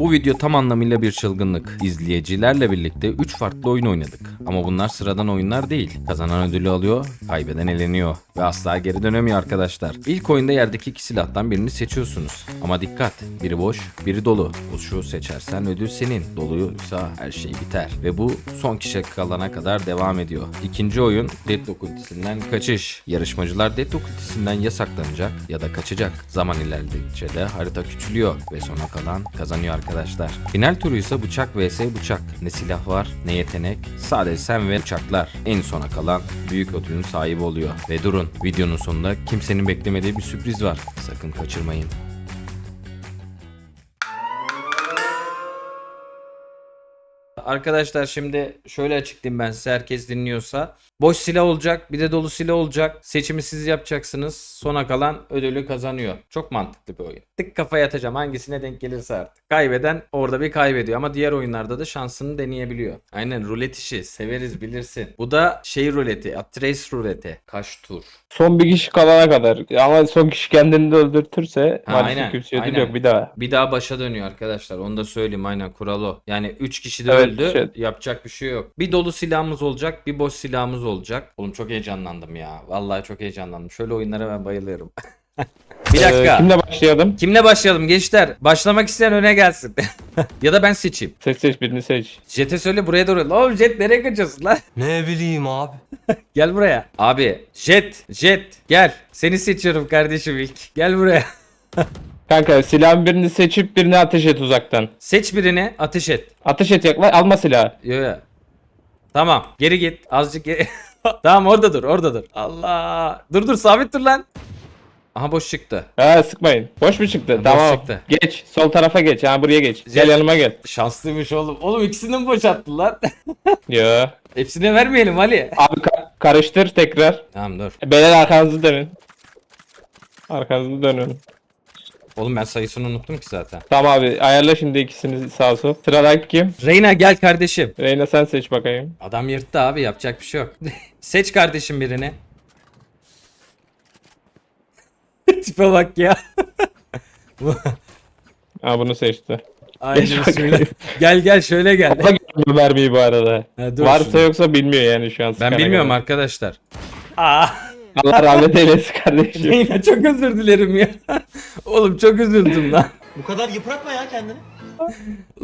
Bu video tam anlamıyla bir çılgınlık. İzleyicilerle birlikte 3 farklı oyun oynadık. Ama bunlar sıradan oyunlar değil. Kazanan ödülü alıyor, kaybeden eleniyor. Ve asla geri dönemiyor arkadaşlar. İlk oyunda yerdeki iki silahtan birini seçiyorsunuz. Ama dikkat, biri boş, biri dolu. Boşu seçersen ödül senin, doluysa her şey biter. Ve bu son kişi kalana kadar devam ediyor. İkinci oyun Deadlock ultisinden kaçış. Yarışmacılar Deadlock ultisinden ya saklanacak ya da kaçacak. Zaman ilerledikçe de harita küçülüyor ve sona kalan kazanıyor arkadaşlar. Final turu ise bıçak vs bıçak. Ne silah var ne yetenek. Sadece sen ve bıçaklar. En sona kalan büyük ödülün sahibi oluyor. Ve durun videonun sonunda kimsenin beklemediği bir sürpriz var. Sakın kaçırmayın. Arkadaşlar şimdi şöyle açıklayayım ben size herkes dinliyorsa. Boş silah olacak bir de dolu silah olacak. Seçimi siz yapacaksınız. Sona kalan ödülü kazanıyor. Çok mantıklı bir oyun. Tık kafaya atacağım hangisine denk gelirse artık. Kaybeden orada bir kaybediyor ama diğer oyunlarda da şansını deneyebiliyor. Aynen rulet işi severiz bilirsin. Bu da şey ruleti, trace ruleti. Kaç tur? Son bir kişi kalana kadar. Ama son kişi kendini de öldürtürse Ha, aynen, kimse ödül aynen. yok bir daha. Bir daha başa dönüyor arkadaşlar. Onu da söyleyeyim aynen kural o. Yani 3 kişi de Evet, öldü. şey- Yapacak bir şey yok. Bir dolu silahımız olacak, bir boş silahımız olacak. Oğlum çok heyecanlandım ya. Vallahi çok heyecanlandım. Şöyle oyunlara ben bayılıyorum. bir dakika. Ee, kimle başlayalım? Kimle başlayalım gençler? Başlamak isteyen öne gelsin. ya da ben seçeyim. Seç seç birini seç. Jet'e söyle buraya doğru. Oğlum Jet nereye kaçıyorsun lan? Ne bileyim abi. Gel buraya. Abi Jet, Jet gel. Seni seçiyorum kardeşim ilk. Gel buraya. Kanka silahın birini seçip birini ateş et uzaktan. Seç birini ateş et. Ateş et yakla alma silahı. Yo yo. Tamam geri git. Azıcık geri. tamam orada dur orada dur. Allah. Dur dur sabit dur lan. Aha boş çıktı. Ha sıkmayın. Boş mu çıktı? boş tamam. çıktı. Geç. Sol tarafa geç. Ha buraya geç. Gel Gel. yanıma gel. Şanslıymış oğlum. Oğlum ikisini mi boşalttın lan? Yo. Hepsine vermeyelim Ali. Abi ka- karıştır tekrar. Tamam dur. Beyler arkanızı dönün. Arkanızı dönün. Oğlum ben sayısını unuttum ki zaten. Tamam abi ayarla şimdi ikisini sağ sol. Sıradaki kim? Reyna gel kardeşim. Reyna sen seç bakayım. Adam yırttı abi yapacak bir şey yok. Seç kardeşim birini. Tipe bak ya. Ha bunu seçti. Geç bakayım. Gel gel şöyle gel. Kafa görmüyor mermiyi bu arada. Ha, dur Varsa şimdi. yoksa bilmiyor yani şu an. Ben sıkana bilmiyorum kadar. arkadaşlar. Aa. Allah rahmet eylesin kardeşim. Reyna çok özür dilerim ya. Oğlum çok üzüldüm lan. Bu kadar yıpratma ya kendini.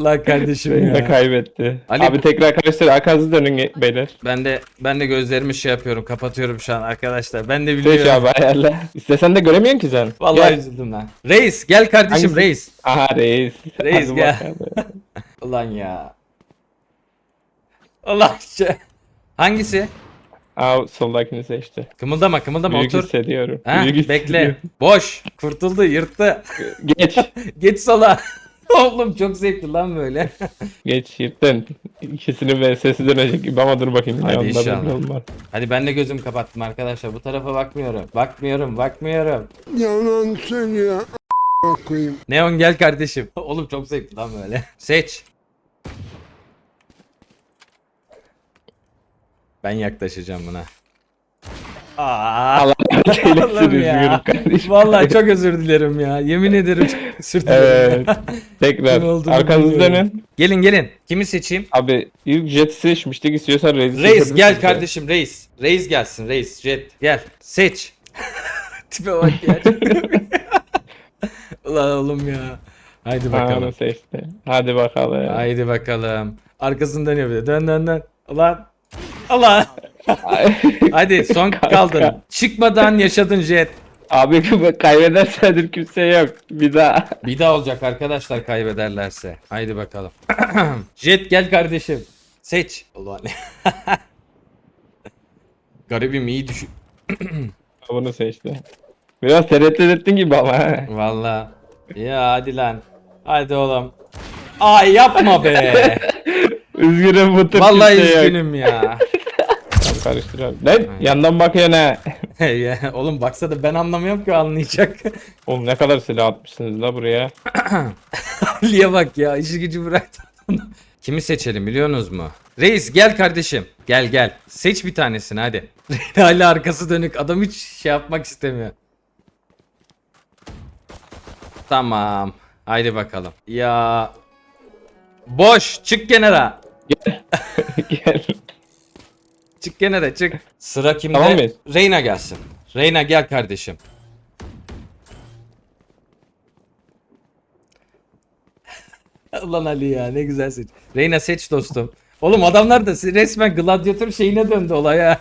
Lan kardeşim Reyna ya. kaybetti. Ali- Abi tekrar karıştır. Arkanızı dönün ge- beyler. Ben de ben de gözlerimi şey yapıyorum, kapatıyorum şu an arkadaşlar. Ben de Seç biliyorum. abi ayarla. İstesen de göremiyorsun ki sen. Vallahi Gel. üzüldüm lan. Reis gel kardeşim Hangisi? reis. Aha reis. Reis, Hadi gel. bakalım. Ulan ya. Allah şey. Hangisi? Aa soldakini seçti. Kımıldama kımıldama Büyük otur. hissediyorum. Ha, Büyük bekle. hissediyorum. Boş. Kurtuldu, yırttı. Geç. Geç sola. Oğlum çok zevkli lan böyle. Geç yırttın. İkisinin VS'si dönecek gibi ama dur bakayım. Hadi Onda inşallah. Hadi ben de gözüm kapattım arkadaşlar. Bu tarafa bakmıyorum. Bakmıyorum, bakmıyorum. Yalan söylüyor a- koyayım. Neon gel kardeşim. Oğlum çok zevkli lan böyle. Seç. Ben yaklaşacağım buna. Aa, Allah Allah'ım ya. kardeşim. Vallahi çok özür dilerim ya. Yemin ederim çok özür dilerim. Evet. Tekrar. Olduğunu Arkanızı bilmiyorum. dönün. Gelin gelin. Kimi seçeyim? Abi ilk jet seçmiştik istiyorsan reis Reis gel de. kardeşim reis. Reis gelsin reis. Jet gel. Seç. Tipe bak ya. Ulan oğlum ya. Haydi Ha, bakalım. onu seçti. Hadi bakalım. Haydi bakalım. Arkasını dönüyor bir de. Dön dön dön. Ulan. Allah. Hadi son kaldın. Çıkmadan yaşadın Jet. Abi kaybedersen kimse yok. Bir daha. Bir daha olacak arkadaşlar kaybederlerse. Haydi bakalım. Jet gel kardeşim. Seç. Ulan. Garibim iyi düşün. Bunu seçti. Biraz tereddüt ettin gibi ama. Valla. Ya hadi lan. Hadi oğlum. Ay yapma be. Üzgünüm bu tür Vallahi kimse yok. üzgünüm ya. Tamam, Karıştır abi. Lan yandan bakıyor ne? Ya, oğlum baksa da ben anlamıyorum ki anlayacak. Oğlum ne kadar silah atmışsınız la buraya. Ali'ye bak ya işi gücü bıraktı. Kimi seçelim biliyorsunuz mu? Reis gel kardeşim. Gel gel. Seç bir tanesini hadi. Hala arkası dönük. Adam hiç şey yapmak istemiyor. Tamam. Haydi bakalım. Ya Boş. Çık kenara. Gel. Çık kenara çık. Sıra kimde? Tamam mıyız? Reyna gelsin. Reyna gel kardeşim. Ulan Ali ya ne güzel seç. Reyna seç dostum. Oğlum adamlar da resmen gladyatör şeyine döndü olay ha.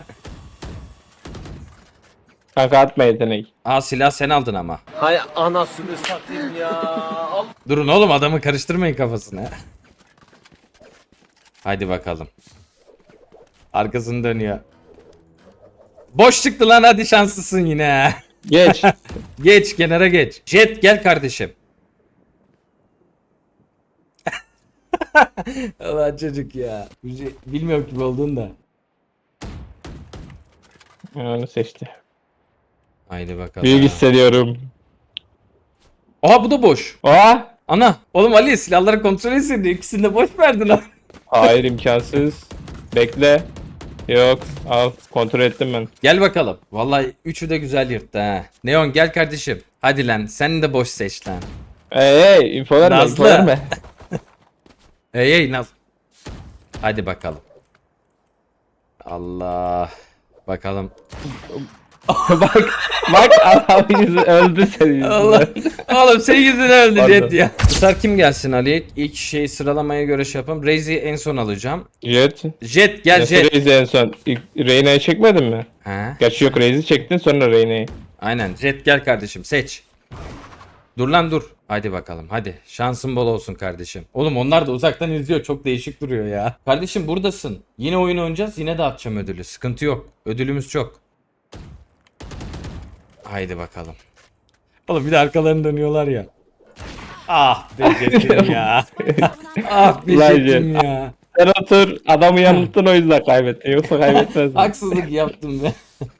Kanka atma yetenek. Aa silah sen aldın ama. Hay anasını satayım ya. Durun oğlum adamı karıştırmayın kafasına. Haydi bakalım. Arkasını dönüyor. Boş çıktı lan hadi şanslısın yine. Geç. Geç kenara geç. Jet gel kardeşim. Allah çocuk ya. Bilmiyorum kim olduğunu da. Onu seçti. Haydi bakalım. Büyük hissediyorum. Aha bu da boş. Aa! Ana. Oğlum Ali silahları kontrol etsin diye ikisini de boş verdin lan. Hayır imkansız. Bekle. Yok. Al. Kontrol ettim ben. Gel bakalım. Vallahi üçü de güzel yırttı ha. Neon gel kardeşim. Hadi lan sen de boş seç lan. Hey hey. info verme. Nazlı. info verme. Hey hey Naz. Hadi bakalım. Allah. Bakalım. bak. Bak adam yüzü öldü senin Allah. Oğlum senin yüzünden öldü Pardon. Jet ya. Star kim gelsin Ali? İlk şey sıralamaya göre şey yapalım. Raze'i en son alacağım. Jet. Jet gel Nasıl Jet. Reis'i en son? İlk Reyna'yı çekmedin mi? Ha? Gerçi yok Reis'i çektin sonra Reyna'yı. Aynen. Jet gel kardeşim seç. Dur lan dur. Hadi bakalım hadi. Şansın bol olsun kardeşim. Oğlum onlar da uzaktan izliyor. Çok değişik duruyor ya. Kardeşim buradasın. Yine oyun oynayacağız. Yine dağıtacağım ödülü. Sıkıntı yok. Ödülümüz çok. Haydi bakalım. Oğlum bir de arkalarını dönüyorlar ya. Ah be Jet'im ya. ah be Ulan Jet'im Jet. ya. Sen otur adamı yanılttın o yüzden kaybettin. Yoksa kaybetmezdin. Haksızlık yaptım be.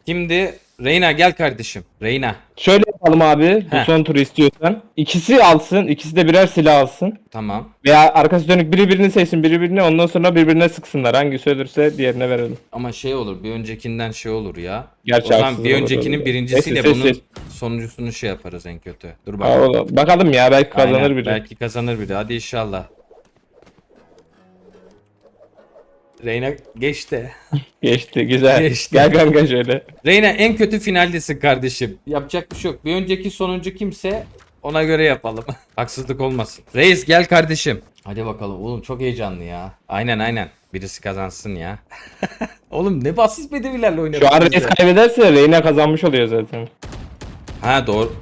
Şimdi Reyna gel kardeşim. Reyna. Şöyle yapalım abi. Bu son turu istiyorsan. İkisi alsın. ikisi de birer silah alsın. Tamam. Veya arkası dönük biri birini seçsin biri birini ondan sonra birbirine sıksınlar. Hangisi ölürse diğerine verelim. Ama şey olur bir öncekinden şey olur ya. Gerçi o zaman haksız bir olur, öncekinin olur. birincisiyle Neyse, bunun seç, sonuncusunu şey yaparız en kötü. Dur bakalım. oğlum. Bakalım ya belki kazanır Aynen, biri. Belki kazanır biri. Hadi inşallah. Reyna geçti. Geçti güzel. Geçti. Gel kanka şöyle. Reyna en kötü finaldesin kardeşim. Yapacak bir şey yok. Bir önceki sonuncu kimse ona göre yapalım. Haksızlık olmasın. Reis gel kardeşim. Hadi bakalım. Oğlum çok heyecanlı ya. Aynen aynen. Birisi kazansın ya. Oğlum ne bassız bedevilerle oynuyoruz. Şu an Reis de. kaybederse Reyna kazanmış oluyor zaten. Ha doğru.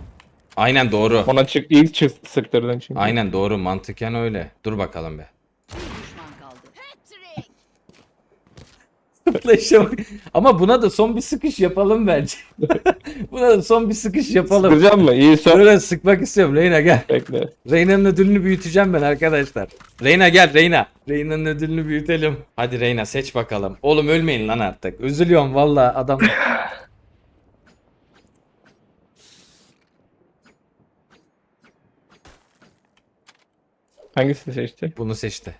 Aynen doğru. Ona çık ilk çık sıktırdın çünkü. Aynen doğru mantıken öyle. Dur bakalım be. Zıplayışa bak. Ama buna da son bir sıkış yapalım bence. buna da son bir sıkış yapalım. Sıkacak mı? İyi son. Sonra sıkmak istiyorum. Reyna gel. Bekle. Reyna'nın ödülünü büyüteceğim ben arkadaşlar. Reyna gel Reyna. Reyna'nın ödülünü büyütelim. Hadi Reyna seç bakalım. Oğlum ölmeyin lan artık. Üzülüyorum valla adam. Hangisini seçti? Bunu seçti.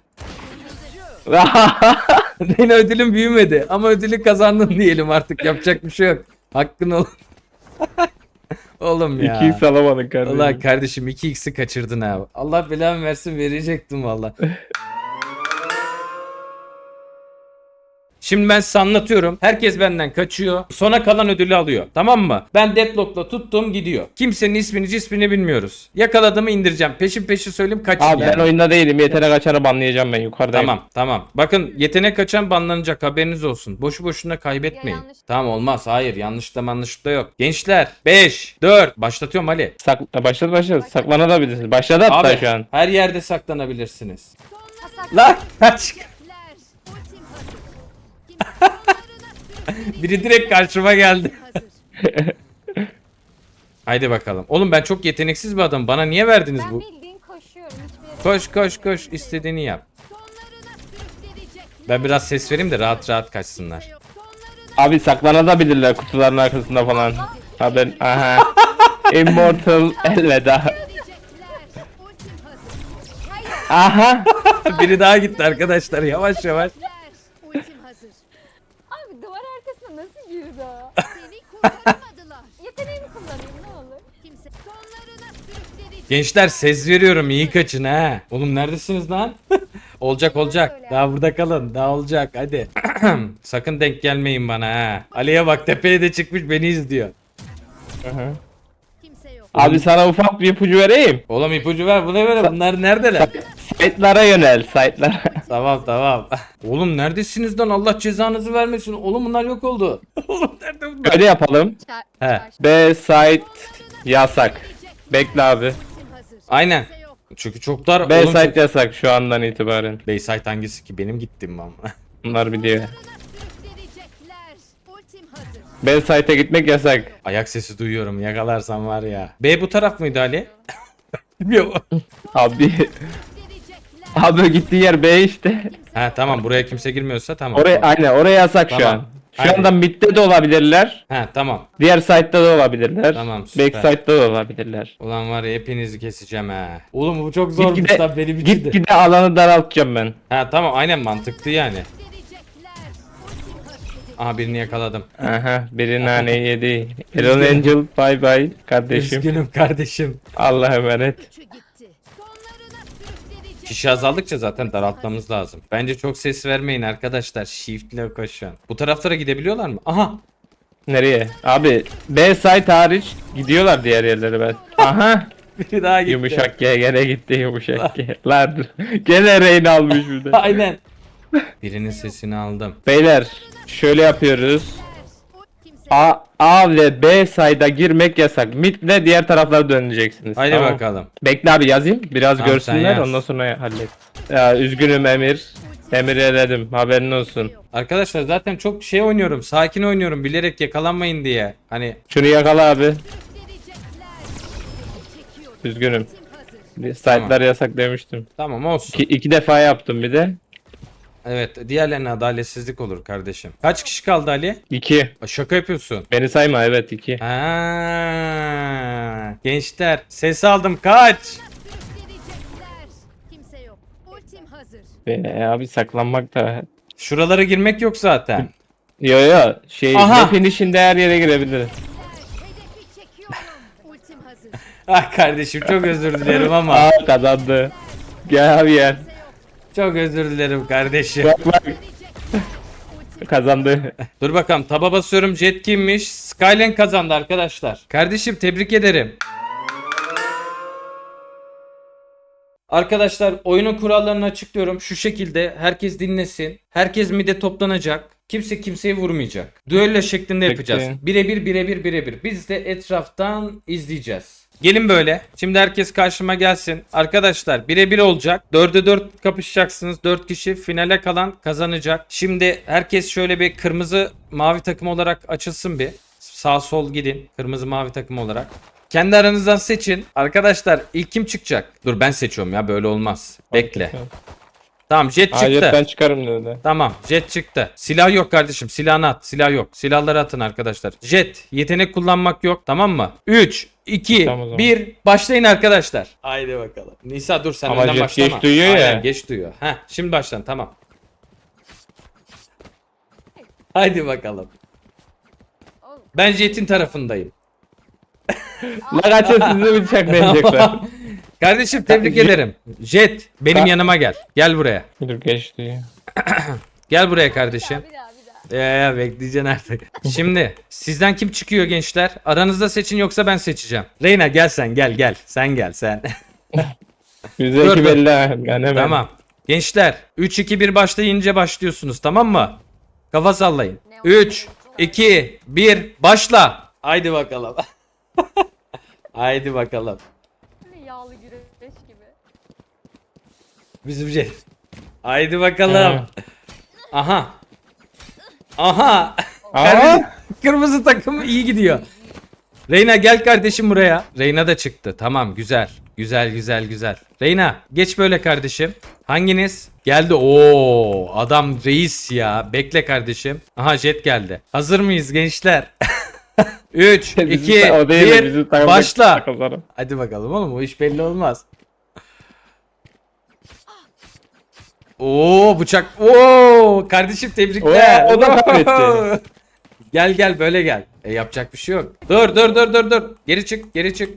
Reyna ödülün büyümedi ama ödülü kazandın diyelim artık yapacak bir şey yok. Hakkın ol. Oğlum ya. 2x alamadın kardeşim. Allah kardeşim 2x'i kaçırdın ha. Allah belamı versin verecektim valla. Şimdi ben size anlatıyorum. Herkes benden kaçıyor. Sona kalan ödülü alıyor. Tamam mı? Ben deadlock'la tuttum gidiyor. Kimsenin ismini cismini bilmiyoruz. Yakaladığımı indireceğim. Peşin peşin söyleyeyim kaçın Abi yani. ben oyunda değilim. Yetenek açanı banlayacağım ben yukarıdayım. Tamam tamam. Bakın yetenek kaçan banlanacak haberiniz olsun. Boşu boşuna kaybetmeyin. Ya yanlış. Tamam olmaz. Hayır yanlışta manlışta yok. Gençler 5 4 başlatıyorum Ali. Sak başladı başladı. Saklanabilirsiniz. Başladı hatta Abi şu an. her yerde saklanabilirsiniz. Lan kaç. Biri direkt karşıma geldi. Haydi bakalım. Oğlum ben çok yeteneksiz bir adam. Bana niye verdiniz Ben bu? bildiğin koşuyorum. Hiçbir yere Koş koş koş istediğini yap. Sonlarına sürükleyecekler. Ben biraz ses vereyim de rahat rahat kaçsınlar. Sonlarına Abi saklanabilirler kutuların arkasında falan. Ha ben aha. Immortal elveda. sürükleyecekler. Ultim hazır. Hayır. Aha. Biri daha gitti arkadaşlar yavaş yavaş. Ultim hazır. Abi duvar arkasına nasıl girdi o? Seni kurtaramadılar. Yeteneğimi kullanayım ne olur. Kimse sonlarına sürükleyecek. Gençler ses veriyorum iyi kaçın ha. Oğlum neredesiniz lan? Olacak olacak. Daha burada kalın. Daha olacak. Hadi. Sakın denk gelmeyin bana ha. Ali'ye bak tepeye de çıkmış beni izliyor. Yok. Abi sana ufak bir ipucu vereyim. Oğlum ipucu ver bu ne böyle? Bunlar neredeler? Site'lara yönel, site'lara. tamam tamam. Oğlum neredesiniz lan? Allah cezanızı vermesin. Oğlum bunlar yok oldu. Oğlum nerede bunlar? Öyle yapalım. Çar- He. çarşı- B site yasak. Bekle abi. Hazır. Aynen. Kimse yok. Çünkü çok dar. B Oğlum site çok- yasak şu andan itibaren. Bayside hangisi ki? Benim gittim ama. Bunlar biliyor. Sürükleyecekler. Ultim hazır. B site'e gitmek yasak. Ayak sesi duyuyorum. Yakalarsam var ya. B bu taraf mıydı Ali? Bilmiyorum. Abi. Abi gittiği yer B işte. ha tamam buraya kimse girmiyorsa tamam. Oraya aynen oraya yasak şu Tamam. an. Şu Aynen. anda mid'de de olabilirler. Ha tamam. Diğer site'da da olabilirler. Tamam, süper. Back site'da da olabilirler. Ulan var ya hepinizi keseceğim ha. Oğlum bu çok zormuş Git lan benim için de. gide alanı daraltacağım ben. Ha tamam aynen mantıklı yani. Aha birini yakaladım. Aha biri naneyi yedi. Elon Angel bay bay kardeşim. Üzgünüm kardeşim. Allah'a emanet. Üçü gitti. Sonlarına sürükleyecekler. Kişi azaldıkça zaten daraltmamız lazım. Bence çok ses vermeyin arkadaşlar. Shift ile koşun. Bu taraflara gidebiliyorlar mı? Aha. Nereye? Abi B site hariç gidiyorlar diğer yerlere ben. Aha. Biri daha gitti. Yumuşak G gene gitti yumuşak G. Lan gene Rain almış bir de. Aynen. Birinin sesini aldım. Beyler şöyle yapıyoruz. A, A ve B sayda girmek yasak. Mid'le diğer taraflara döneceksiniz. Haydi tamam. bakalım. Bekle abi yazayım. Biraz Tamam, sen görsünler yaz. ondan sonra hallet. Ya üzgünüm Emir. Emir eledim. Haberin olsun. Arkadaşlar zaten çok şey oynuyorum. Sakin oynuyorum. Bilerek yakalanmayın diye. Hani Şunu yakala abi. Üzgünüm. Hazır. Site'lar yasak demiştim. tamam olsun. İki, iki defa yaptım bir de. Evet diğerlerine adaletsizlik olur kardeşim. Kaç kişi kaldı Ali? İki. Aa, Şaka yapıyorsun. Beni sayma evet iki. Ha, gençler ses aldım kaç. Sürükleyecekler. Kimse yok. Ultim hazır. Be, abi saklanmak da. Şuralara girmek yok zaten. Yo yo şey Aha. map'in içinde her yere girebilir. Hedefi çekiyorum. Ultim hazır. ah kardeşim çok özür dilerim ama. Aa kazandı. Gel abi gel. Çok özür dilerim kardeşim. Bak bak kazandı. Dur bakalım taba basıyorum jet kimmiş? Skyline kazandı arkadaşlar. Kardeşim tebrik ederim. Arkadaşlar oyunun kurallarını açıklıyorum. Şu şekilde herkes dinlesin. Herkes mide toplanacak. Kimse kimseyi vurmayacak. Düello şeklinde yapacağız. Birebir birebir birebir. Biz de etraftan izleyeceğiz. Gelin böyle. Şimdi herkes karşıma gelsin. Arkadaşlar birebir olacak. 4'e 4 kapışacaksınız. 4 kişi finale kalan kazanacak. Şimdi herkes şöyle bir kırmızı mavi takım olarak açılsın bir. Sağ sol gidin. Kırmızı mavi takım olarak. Kendi aranızdan seçin. Arkadaşlar ilk kim çıkacak? Dur ben seçiyorum ya böyle olmaz. Bekle. Tamam jet çıktı. Hayır ben çıkarım dedi. Tamam jet çıktı. Silah yok kardeşim silahını at. Silah yok. Silahları atın arkadaşlar. Jet yetenek kullanmak yok tamam mı? 3, 2, Tamam o zaman. 1 başlayın arkadaşlar. Haydi bakalım. Nisa dur sen Ama önden jet başlama. geç duyuyor ya. Aynen, geç duyuyor. Heh, şimdi başlan tamam. Haydi bakalım. Ben jetin tarafındayım. La kaçın sizi bıçaklayacaklar. Kardeşim tebrik Jet- ederim. Jet benim Ha. yanıma gel. Gel buraya. Dur geç diyor. Gel buraya kardeşim. Bir daha bir daha. Ya ya bekleyeceksin artık. Şimdi sizden kim çıkıyor gençler? Aranızda seçin yoksa ben seçeceğim. Reyna gel sen gel gel. Sen gel sen. Dur, dur. belli ha. Yani hemen. tamam. Gençler 3 2 1 başlayınca başlıyorsunuz tamam mı? Kafa sallayın. 3 2 1 başla. Haydi bakalım. Haydi bakalım. Böyle Yağlı güreş gibi. Bizim şey. Haydi bakalım. Aha. Aha. Kardeşim, Kırmızı takım iyi gidiyor. Reyna gel kardeşim buraya. Reyna da çıktı. Tamam güzel. Güzel güzel güzel. Reyna geç böyle kardeşim. Hanginiz? Geldi. Oo adam reis ya. Bekle kardeşim. Aha jet geldi. Hazır mıyız gençler? 3 Bizi 2 ta- o değil de bizi 1 takımda başla. Hadi bakalım oğlum o iş belli olmaz. Oo bıçak. Oo kardeşim tebrikler. Oo, o da Oo. kaybetti. gel gel böyle gel. E yapacak bir şey yok. Dur dur dur dur dur. Geri çık geri çık.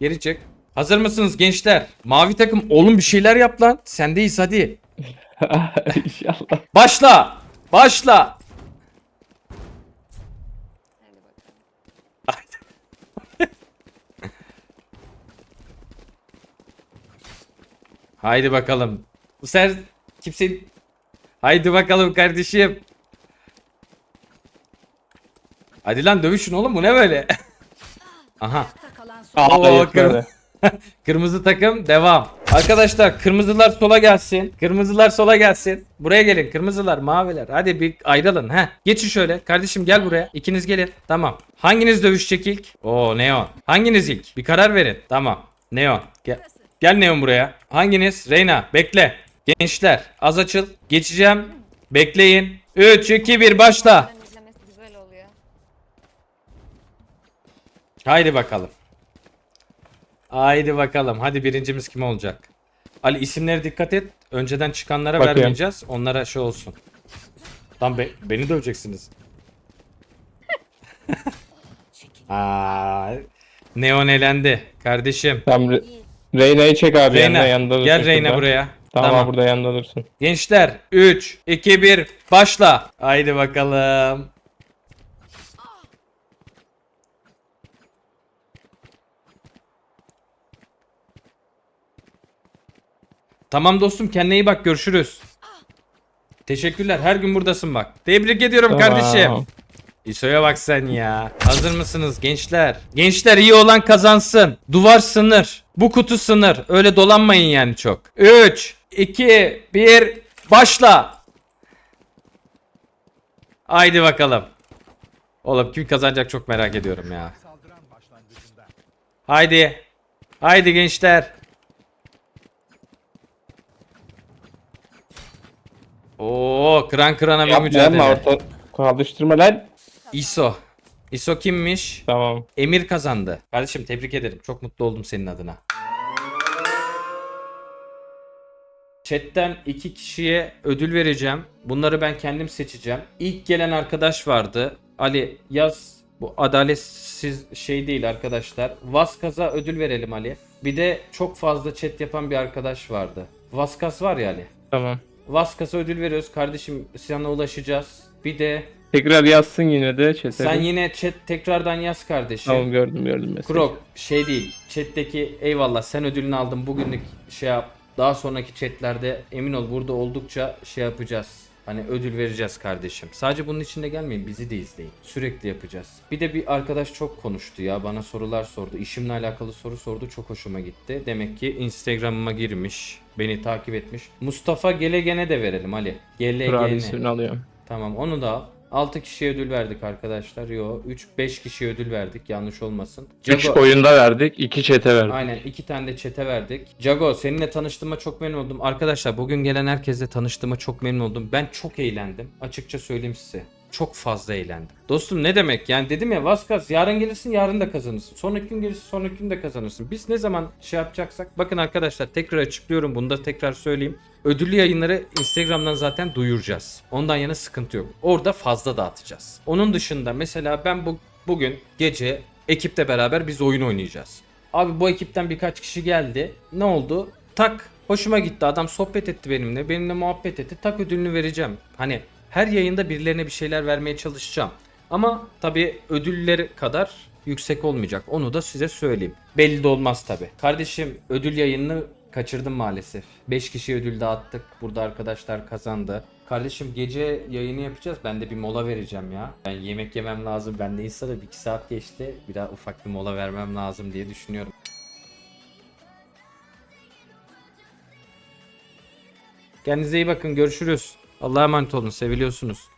Geri çık. Hazır mısınız gençler? Mavi takım oğlum bir şeyler yap lan. Sendeyiz hadi. İnşallah. Başla. Başla. Haydi bakalım. Bu sefer kimse... Haydi bakalım kardeşim. Hadi lan dövüşün oğlum bu ne böyle? Aha. Oo, yetmedi. Kırmızı takım devam. Arkadaşlar kırmızılar sola gelsin. Kırmızılar sola gelsin. Buraya gelin kırmızılar maviler. Hadi bir ayrılın. Heh. Geçin şöyle. Kardeşim gel buraya. İkiniz gelin. Tamam. Hanginiz dövüşecek ilk? Oo Neon. Hanginiz ilk? Bir karar verin. Tamam. Neon. Gel. Gel Neon buraya. Hanginiz? Reyna bekle. Gençler az açıl. Geçeceğim. Bekleyin. 3 2 1 başla. Ben izlemesi güzel oluyor. Haydi bakalım. Haydi bakalım. Hadi birincimiz kim olacak? Ali isimlere dikkat et. Önceden çıkanlara Bakıyorum. vermeyeceğiz. Onlara şey olsun. Tam be- beni döveceksiniz. Aa, Neon elendi. Kardeşim. Tamam Re- Reyna'yı çek abi Reyna. yanına yanında dursun. Gel Reyna şurada. buraya. Tamam, Tamam. burada yanında dursun. Gençler 3, 2, 1 başla. Haydi bakalım. Tamam dostum kendine iyi bak görüşürüz. Teşekkürler her gün buradasın bak. Tebrik ediyorum kardeşim. Tamam. İso'ya bak sen ya. Hazır mısınız gençler? Gençler iyi olan kazansın. Duvar sınır. Bu kutu sınır. Öyle dolanmayın yani çok. 3, 2, 1, başla. Haydi bakalım. Oğlum kim kazanacak çok merak ediyorum ya. Haydi. Haydi gençler. Oo, kıran kırana bir mücadele. yapma orta kaldıştırma lan. İso. İso kimmiş? Tamam. Emir kazandı. Kardeşim tebrik ederim. Çok mutlu oldum senin adına. Chatten iki kişiye ödül vereceğim. Bunları ben kendim seçeceğim. İlk gelen arkadaş vardı. Ali yaz. Bu adaletsiz şey değil arkadaşlar. Vaskaz'a ödül verelim Ali. Bir de çok fazla chat yapan bir arkadaş vardı. Vaskaz var ya Ali. Tamam. Vaskaz'a ödül veriyoruz. Kardeşim sana ulaşacağız. Bir de Tekrar yazsın yine de chat'e. sen yine chat tekrardan yaz kardeşim. Tamam gördüm gördüm mesela. Krok şey değil. Chat'teki eyvallah sen ödülünü aldın. Bugünlük şey yap. Daha sonraki chatlerde emin ol burada oldukça şey yapacağız. Hani ödül vereceğiz kardeşim. Sadece bunun içinde gelmeyin bizi de izleyin. Sürekli yapacağız. Bir de bir arkadaş çok konuştu ya. Bana sorular sordu. İşimle alakalı soru sordu. Çok hoşuma gitti. Demek ki Instagram'ıma girmiş. Beni takip etmiş. Mustafa Gelegen'e de verelim Ali. Gelegene. ismini alıyorum. Tamam onu da al. 6 kişiye ödül verdik arkadaşlar. Yo 3 5 kişiye ödül verdik. Yanlış olmasın. 3 Jago- oyunda verdik, 2 chat'e verdik. Aynen iki tane de çete verdik. Jago seninle tanıştığıma çok memnun oldum. Arkadaşlar bugün gelen herkesle tanıştığıma çok memnun oldum. Ben çok eğlendim. Açıkça söyleyeyim size. Çok fazla eğlendim. Dostum ne demek yani dedim ya Vaskas yarın gelirsin yarın da kazanırsın. Sonraki gün gelirsin sonraki gün de kazanırsın. Biz ne zaman şey yapacaksak bakın arkadaşlar tekrar açıklıyorum bunu da tekrar söyleyeyim. Ödüllü yayınları Instagram'dan zaten duyuracağız. Ondan yana sıkıntı yok. Orada fazla dağıtacağız. Onun dışında mesela ben bu bugün gece ekiple beraber biz oyun oynayacağız. Abi bu ekipten birkaç kişi geldi. Ne oldu? Tak hoşuma gitti. Adam sohbet etti benimle. Benimle muhabbet etti. Tak ödülünü vereceğim. Hani her yayında birilerine bir şeyler vermeye çalışacağım. Ama tabii ödülleri kadar yüksek olmayacak. Onu da size söyleyeyim. Belli de olmaz tabii. Kardeşim ödül yayınını kaçırdım maalesef. 5 kişi ödül dağıttık. Burada arkadaşlar kazandı. Kardeşim gece yayını yapacağız. Ben de bir mola vereceğim ya. Ben yemek yemem lazım. Ben de insanım 2 saat geçti. Bir daha ufak bir mola vermem lazım diye düşünüyorum. Kendinize iyi bakın. Görüşürüz. Allah'a emanet olun. Seviliyorsunuz.